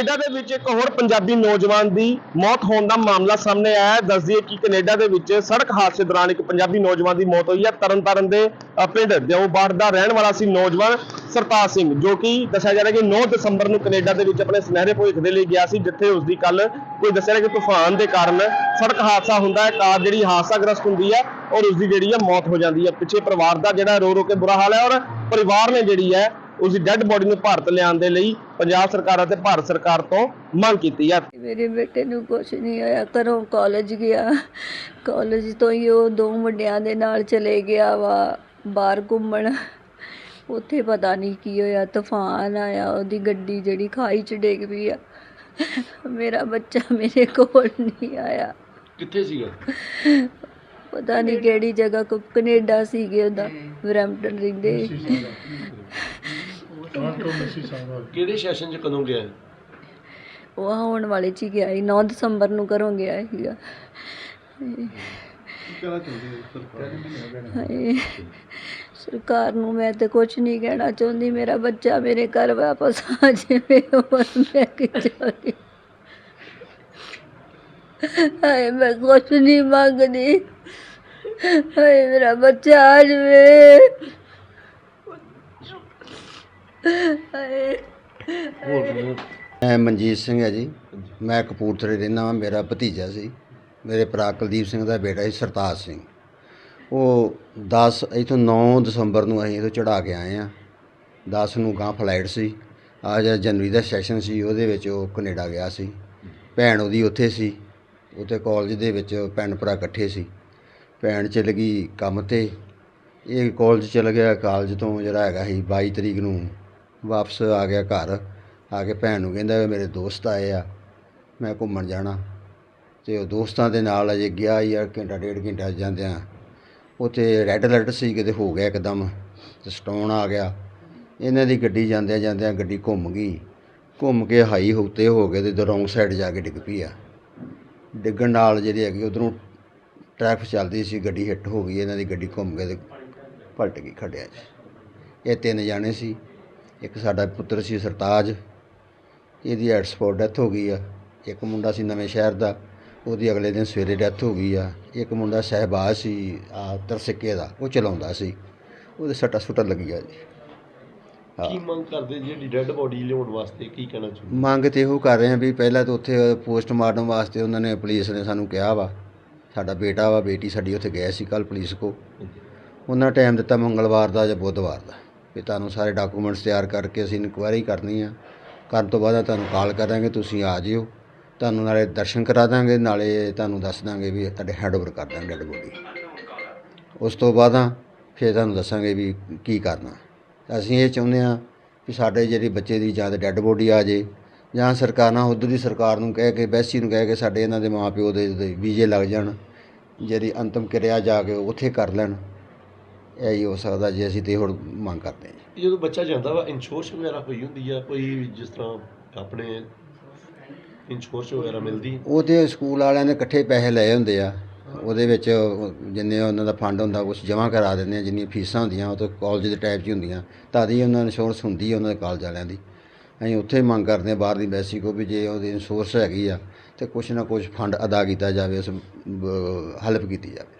Canada ਦੇ ਵਿੱਚ ਇੱਕ ਹੋਰ ਪੰਜਾਬੀ ਨੌਜਵਾਨ ਦੀ ਮੌਤ ਹੋਣ ਦਾ ਮਾਮਲਾ ਸਾਹਮਣੇ ਆਇਆ ਹੈ। ਦੱਸ ਕਿ ਕੈਨੇਡਾ ਦੇ ਵਿੱਚ ਸੜਕ ਹਾਦਸੇ ਦੌਰਾਨ ਇੱਕ ਪੰਜਾਬੀ ਨੌਜਵਾਨ ਦੀ ਮੌਤ ਹੋਈ ਹੈ। ਤਰਨਤਾਰਨ ਦੇ ਅ, ਪਿੰਡ ਦਿਓਬਾੜ ਦਾ ਰਹਿਣ ਵਾਲਾ ਸੀ ਨੌਜਵਾਨ ਸਰਤਾਜ ਸਿੰਘ ਜੋ ਕਿ ਦੱਸਿਆ ਜਾ ਰਿਹਾ ਕਿ 9 ਦਸੰਬਰ ਨੂੰ ਕੈਨੇਡਾ ਦੇ ਵਿੱਚ ਆਪਣੇ ਸੁਨਹਿਰੇ ਭਵਿੱਖ ਦੇ ਲਈ ਗਿਆ ਸੀ ਜਿੱਥੇ ਉਸ ਦੀ ਕੱਲ ਕੋਈ ਦੱਸਿਆ ਰਿਹਾ ਕਿ ਤੂਫਾਨ ਦੇ ਕਾਰਨ ਸੜਕ ਹਾਦਸਾ ਹੁੰਦਾ ਹੈ। ਕਾਰ ਜਿਹੜੀ ਹਾਦਸਾਗ੍ਰਸਤ ਹੁੰਦੀ ਹੈ ਔਰ ਉਸ ਦੀ ਜਿਹੜੀ ਹੈ ਮੌਤ ਹੋ ਜਾਂਦੀ ਹੈ। ਪਿੱਛੇ ਪਰਿਵਾਰ ਦਾ ਜਿਹੜਾ ਰੋ ਰੋ ਕੇ ਬੁਰਾ ਹਾਲ ਹੈ ਔਰ ਪਰਿਵਾਰ ਨੇ ਜਿਹੜੀ ਹੈ ਉਸ ਦੀ ਡੈੱਡ ਬੋਡੀ ਨੂੰ ਭਾਰਤ ਲਿਆਉਣ ਦੇ ਲਈ ਪੰਜਾਬ ਸਰਕਾਰ ਅਤੇ ਭਾਰਤ ਸਰਕਾਰ ਤੋਂ ਮੰਗ ਕੀਤੀ ਹੈ ਮੇਰੇ ਬੇਟੇ ਨੂੰ ਕੁਛ ਨਹੀਂ ਹੋਇਆ ਘਰੋਂ ਕਾਲਜ ਗਿਆ। ਕਾਲਜ ਤੋਂ ਹੀ ਉਹ ਦੋ ਮੁੰਡਿਆਂ ਦੇ ਨਾਲ ਚਲੇ ਗਿਆ ਵਾ ਬਾਹਰ ਘੁੰਮਣ। ਉੱਥੇ ਪਤਾ ਨਹੀਂ ਕੀ ਹੋਇਆ ਤੂਫਾਨ ਆਇਆ ਉਹਦੀ ਗੱਡੀ ਜਿਹੜੀ ਖਾਈ ਚ ਡਿੱਗ ਪਈ ਆ। ਮੇਰਾ ਬੱਚਾ ਮੇਰੇ ਕੋਲ ਨਹੀਂ ਆਇਆ। ਕਿੱਥੇ ਸੀਗਾ? ਪਤਾ ਨਹੀਂ ਕਿਹੜੀ ਜਗ੍ਹਾ ਕੋ ਕੈਨੇਡਾ ਸੀਗੇ ਉਹਦਾ ਬਰੈਂਪਟਨ ਰਹਿੰਦੇ। ਕਿਹੜੇ ਸੈਸ਼ਨ 'ਚ ਕਦੋਂ ਗਿਆ? ਉਹ ਆਉਣ ਵਾਲੇ ਚ ਹੀ ਗਿਆ ਸੀ 9 ਦਸੰਬਰ ਨੂੰ ਘਰੋਂ ਗਿਆ ਸੀਗਾ। ਹਾਏ ਸਰਕਾਰ ਨੂੰ ਮੈਂ ਤੇ ਕੁਝ ਨਹੀਂ ਕਹਿਣਾ ਚਾਹੁੰਦੀ ਮੇਰਾ ਬੱਚਾ ਮੇਰੇ ਘਰ ਵਾਪਸ ਆ ਜਾਵੇ ਹੋਰ ਮੈਂ ਕਿ ਚਾਹੀ ਹਾਏ ਮੈਂ ਕੁਝ ਨਹੀਂ ਮੰਗਦੀ। ਹਾਏ ਮੇਰਾ ਬੱਚਾ ਆ ਜਾਵੇ। ਹਾਏ। ਮੈਂ ਮਨਜੀਤ ਸਿੰਘ ਹੈ ਜੀ। ਮੈਂ ਕਪੂਰਥਲੇ ਰਹਿੰਦਾ ਹਾਂ ਮੇਰਾ ਭਤੀਜਾ ਸੀ। ਮੇਰੇ ਭਰਾ ਕੁਲਦੀਪ ਸਿੰਘ ਦਾ ਬੇਟਾ ਸੀ, ਸਰਤਾਜ ਸਿੰਘ। ਉਹ 10 ਇਥੋਂ 9 ਦਸੰਬਰ ਨੂੰ ਅਸੀਂ ਇਥੋਂ ਚੜਾ ਕੇ ਆਏ ਆ। 10 ਨੂੰ ਗਾਂ ਫਲਾਈਟ ਸੀ। ਆ ਜਿਹੜਾ ਜਨਵਰੀ ਦਾ ਸੈਸ਼ਨ ਸੀ, ਉਹਦੇ ਵਿੱਚ ਉਹ ਕੈਨੇਡਾ ਗਿਆ ਸੀ। ਭੈਣ ਉਹਦੀ ਉੱਥੇ ਸੀ। ਉੱਥੇ ਕਾਲਜ ਦੇ ਵਿੱਚ ਭੈਣ ਭਰਾ ਇਕੱਠੇ ਸੀ। ਭੈਣ ਚਲ ਗਈ ਕੰਮ ਤੇ। ਇਹ ਕਾਲਜ ਚਲ ਗਿਆ। ਕਾਲਜ ਤੋਂ ਜਿਹੜਾ ਹੈਗਾ ਸੀ 22 ਤਰੀਕ ਨੂੰ ਵਾਪਸ ਆ ਗਿਆ ਘਰ, ਆ ਕੇ ਭੈਣ ਨੂੰ ਕਹਿੰਦਾ ਮੇਰੇ ਦੋਸਤ ਆਏ ਆ, ਮੈਂ ਘੁੰਮਣ ਜਾਣਾ। ਤੇ ਉਹ ਦੋਸਤਾਂ ਦੇ ਨਾਲ ਅਜੇ ਗਿਆ ਯਾਰ ਘੰਟਾ ਡੇਢ ਘੰਟਾ ਜਾਂਦਿਆਂ ਉੱਥੇ ਰੈੱਡ ਅਲਰਟ ਸੀ, ਕਿਤੇ ਹੋ ਗਿਆ ਇੱਕਦਮ, ਤੇ ਸਟੋਨ ਆ ਗਿਆ। ਇਹਨਾਂ ਦੀ ਗੱਡੀ ਜਾਂਦਿਆਂ ਜਾਂਦਿਆਂ ਗੱਡੀ ਘੁੰਮ ਗਈ। ਘੁੰਮ ਕੇ ਹਾਈ ਹੁੱਤੇ ਹੋ ਗਏ ਤੇ ਰੌਂਗ ਸਾਈਡ ਜਾ ਕੇ ਡਿੱਗ ਪਈ ਆ। ਡਿੱਗਣ ਨਾਲ ਜਿਹੜੀ ਹੈਗੀ ਉਧਰੋਂ ਟ੍ਰੈਫਿਕ ਚੱਲਦੀ ਸੀ, ਗੱਡੀ ਹਿੱਟ ਹੋ ਗਈ, ਇਹਨਾਂ ਦੀ ਗੱਡੀ ਘੁੰਮ ਕੇ ਤੇ ਪਲਟ ਗਈ ਖੱਡਿਆਂ 'ਚ। ਇਹ ਤਿੰਨ ਜਾਣੇ ਸੀ। ਇੱਕ ਸਾਡਾ ਪੁੱਤਰ ਸੀ ਸਰਤਾਜ ਇਹਦੀ ਐਟ ਸਪੋਟ ਡੈਥ ਹੋ ਗਈ ਆ। ਇੱਕ ਮੁੰਡਾ ਸੀ ਨਵੇਂ ਸ਼ਹਿਰ ਦਾ ਉਹਦੀ ਅਗਲੇ ਦਿਨ ਸਵੇਰੇ ਡੈਥ ਹੋ ਗਈ ਆ। ਇੱਕ ਮੁੰਡਾ ਸਹਿਬਾਜ਼ ਸੀ ਆ ਤਰਸਿੱਕੇ ਦਾ ਉਹ ਚਲਾਉਂਦਾ ਸੀ। ਉਹਦੇ ਸੱਟਾ ਸੁੱਟਾਂ ਲੱਗੀਆਂ ਜੀ। ਕੀ ਮੰਗ ਕਰਦੇ ਜਿਹੜੀ ਡੈੱਡ ਬੋਡੀ ਲਿਆਉਣ ਵਾਸਤੇ ਕੀ ਕਹਿਣਾ ਚਾਹੁੰਦੇ? ਮੰਗ ਤੇ ਇਹੋ ਕਰ ਰਹੇ ਆ ਵੀ ਪਹਿਲਾਂ ਤਾਂ ਉੱਥੇ ਪੋਸਟਮਾਰਟਮ ਵਾਸਤੇ ਉਹਨਾਂ ਨੇ ਪੁਲਿਸ ਨੇ ਸਾਨੂੰ ਕਿਹਾ ਵਾ। ਸਾਡਾ ਬੇਟਾ ਵਾ ਬੇਟੀ ਸਾਡੀ ਉੱਥੇ ਗਏ ਸੀ ਕੱਲ ਪੁਲਿਸ ਕੋ। ਉਹਨਾਂ ਟਾਈਮ ਦਿੱਤਾ ਮੰਗਲਵਾਰ ਦਾ ਜਾਂ ਬੁੱਧਵਾਰ ਦਾ। ਵੀ ਤੁਹਾਨੂੰ ਸਾਰੇ ਡਾਕੂਮੈਂਟਸ ਤਿਆਰ ਕਰਕੇ ਅਸੀਂ ਇਨਕੁਆਇਰੀ ਕਰਨੀ ਆ। ਕਰਨ ਤੋਂ ਬਾਅਦ ਤੁਹਾਨੂੰ ਕਾਲ ਕਰਾਂਗੇ ਤੁਸੀਂ ਆ ਜਿਓ। ਤੁਹਾਨੂੰ ਨਾਲੇ ਦਰਸ਼ਨ ਕਰਾ ਦਾਂਗੇ, ਨਾਲੇ ਤੁਹਾਨੂੰ ਦੱਸ ਦਾਂਗੇ ਵੀ ਤੁਹਾਡੇ ਹੈਂਡਓਵਰ ਕਰ ਦਾਂਗੇ ਡੈਡ ਬੋਡੀ ਉਸ ਤੋਂ ਬਾਅਦ ਆ ਫਿਰ ਤੁਹਾਨੂੰ ਦੱਸਾਂਗੇ ਵੀ ਕੀ ਕਰਨਾ। ਅਸੀਂ ਇਹ ਚਾਹੁੰਦੇ ਆ ਕਿ ਸਾਡੇ ਜਿਹੜੇ ਬੱਚੇ ਦੀ ਜਾਂ ਤਾਂ ਡੈੱਡ ਬੋਡੀ ਆ ਜੇ, ਜਾਂ ਸਰਕਾਰਾਂ ਉੱਧਰ ਦੀ ਸਰਕਾਰ ਨੂੰ ਕਹਿ ਕੇ, ਬੈਸੀ ਨੂੰ ਕਹਿ ਕੇ ਸਾਡੇ ਇਹਨਾਂ ਦੇ ਮਾਪਿਓ ਦੇ ਦੇ ਵੀਜ਼ੇ ਲੱਗ ਜਾਣ, ਜਿਹੜੀ ਅੰਤਮ ਕਿਰਿਆ ਜਾ ਕੇ ਉੱਥੇ ਕਰ ਲੈਣ। ਇਹ ਹੀ ਹੋ ਸਕਦਾ ਜੇ ਅਸੀਂ ਤੇ ਹੁਣ ਮੰਗ ਕਰਦੇ ਹਾਂ ਜਦੋਂ ਬੱਚਾ ਜਾਂਦਾ ਵਾ ਇੰਸ਼ੋਰੈਂਸ ਵਗੈਰਾ ਹੋਈ ਹੁੰਦੀ ਆ ਕੋਈ ਜਿਸ ਤਰ੍ਹਾਂ ਆਪਣੇ ਇੰਸ਼ੋਰੈਂਸ ਵਗੈਰਾ ਮਿਲਦੀ? ਉਹ ਤੇ ਸਕੂਲ ਵਾਲਿਆਂ ਨੇ ਇਕੱਠੇ ਪੈਸੇ ਲਏ ਹੁੰਦੇ ਆ। ਉਹਦੇ ਵਿੱਚ ਜਿੰਨੇ ਉਹਨਾਂ ਦਾ ਫੰਡ ਹੁੰਦਾ ਕੁਝ ਜਮ੍ਹਾਂ ਕਰਾ ਦਿੰਦੇ ਆ ਜਿੰਨੀਆਂ ਫੀਸਾਂ ਹੁੰਦੀਆਂ ਉਹ ਤਾਂ ਕਾਲਜ ਦੇ ਟਾਈਪ 'ਚ ਹੀ ਹੁੰਦੀਆਂ। ਤਦ ਹੀ ਉਹਨਾਂ ਇੰਸ਼ੋਰੈਂਸ ਹੁੰਦੀ ਹੈ ਉਹਨਾਂ ਦੇ ਕਾਲਜ ਵਾਲਿਆਂ ਦੀ। ਅਸੀਂ ਉੱਥੇ ਹੀ ਮੰਗ ਕਰਦੇ ਹਾਂ ਬਾਹਰ ਦੀ ਐਮਬੈਸੀ ਕੋ ਵੀ ਜੇ ਉਹਦੀ ਇੰਸ਼ੋਰੈਂਸ ਹੈਗੀ ਆ ਤੇ ਕੁਝ ਨਾ ਕੁਝ ਫੰਡ ਅਦਾ ਕੀਤਾ ਜਾਵੇ ਉਸ ਹੈਲਪ ਕੀਤੀ ਜਾਵੇ।